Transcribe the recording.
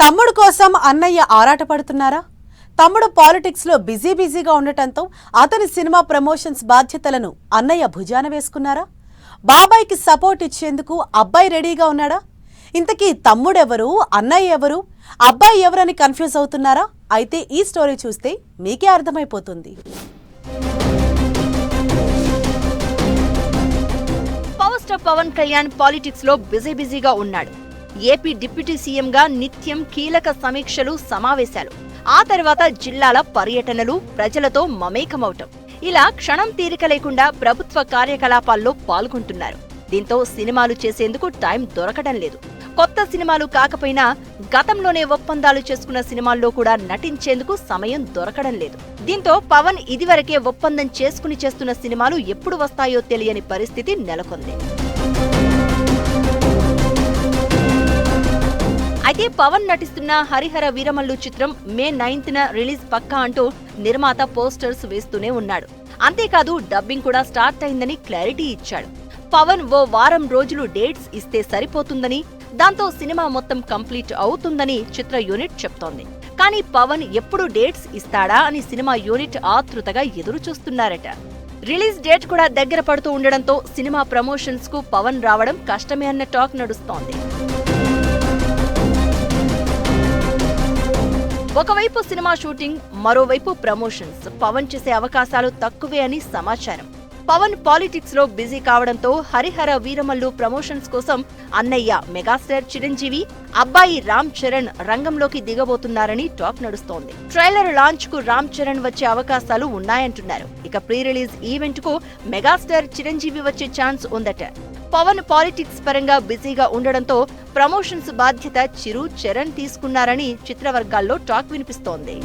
తమ్ముడు కోసం అన్నయ్య ఆరాటపడుతున్నారా? తమ్ముడు పాలిటిక్స్లో బిజీ బిజీగా ఉండటంతో అతని సినిమా ప్రమోషన్స్ బాధ్యతలను అన్నయ్య భుజాన వేసుకున్నారా? బాబాయ్కి సపోర్ట్ ఇచ్చేందుకు అబ్బాయి రెడీగా ఉన్నాడా? ఇంతకీ తమ్ముడెవరు? అన్నయ్య ఎవరు? అబ్బాయి ఎవరని కన్ఫ్యూజ్ అవుతున్నారా? అయితే ఈ స్టోరీ చూస్తే మీకే అర్థమైపోతుంది. పవర్ స్టార్ పవన్ కళ్యాణ్ పాలిటిక్స్లో బిజీ బిజీగా ఉన్నాడు. ఏపీ డిప్యూటీ సీఎంగా నిత్యం కీలక సమీక్షలు సమావేశాలు. ఆ తర్వాత జిల్లాల పర్యటనలు ప్రజలతో మమేకమవటం. ఇలా క్షణం తీరిక లేకుండా ప్రభుత్వ కార్యకలాపాల్లో పాల్గొంటున్నారు. దీంతో సినిమాలు చేసేందుకు టైం దొరకడం లేదు. కొత్త సినిమాలు కాకపోయినా గతంలోనే ఒప్పందాలు చేసుకున్న సినిమాల్లో కూడా నటించేందుకు సమయం దొరకడం లేదు. దీంతో పవన్ ఇదివరకే ఒప్పందం చేసుకుని చేస్తున్న సినిమాలు ఎప్పుడు వస్తాయో తెలియని పరిస్థితి నెలకొంది. అయితే పవన్ నటిస్తున్న హరిహర వీరమల్లు చిత్రం మే నైన్త్ న రిలీజ్ పక్కా అంటూ నిర్మాత పోస్టర్స్ వేస్తూనే ఉన్నాడు. అంతేకాదు డబ్బింగ్ కూడా స్టార్ట్ అయిందని క్లారిటీ ఇచ్చాడు. పవన్ ఓ వారం రోజులు డేట్స్ ఇస్తే సరిపోతుందని దాంతో సినిమా మొత్తం కంప్లీట్ అవుతుందని చిత్ర యూనిట్ చెప్తోంది. కానీ పవన్ ఎప్పుడు డేట్స్ ఇస్తాడా అని సినిమా యూనిట్ ఆతృతగా ఎదురు చూస్తున్నారట రిలీజ్ డేట్ కూడా దగ్గర పడుతూ ఉండడంతో సినిమా ప్రమోషన్స్కు పవన్ రావడం కష్టమే అన్న టాక్ నడుస్తోంది. ఒకవైపు సినిమా షూటింగ్ మరోవైపు ప్రమోషన్స్. పవన్ చేసే అవకాశాలు తక్కువే అని సమాచారం. పవన్ పాలిటిక్స్లో బిజీ కావడంతో హరిహర వీరమల్లు ప్రమోషన్స్ కోసం అన్నయ్య మెగాస్టార్ చిరంజీవి అబ్బాయి రామ్ చరణ్ రంగంలోకి దిగబోతున్నారని టాక్ నడుస్తోంది. ట్రైలర్ లాంచ్కు రామ్ చరణ్ వచ్చే అవకాశాలు ఉన్నాయంటున్నారు. ఇక ప్రీ రిలీజ్ ఈవెంట్కు మెగాస్టార్ చిరంజీవి వచ్చే ఛాన్స్ ఉందట. పవన్ పాలిటిక్స్ పరంగా బిజీగా ఉండడంతో ప్రమోషన్స్ బాధ్యత చిరు చరణ్ తీసుకున్నారని చిత్రవర్గాల్లో టాక్ వినిపిస్తోంది.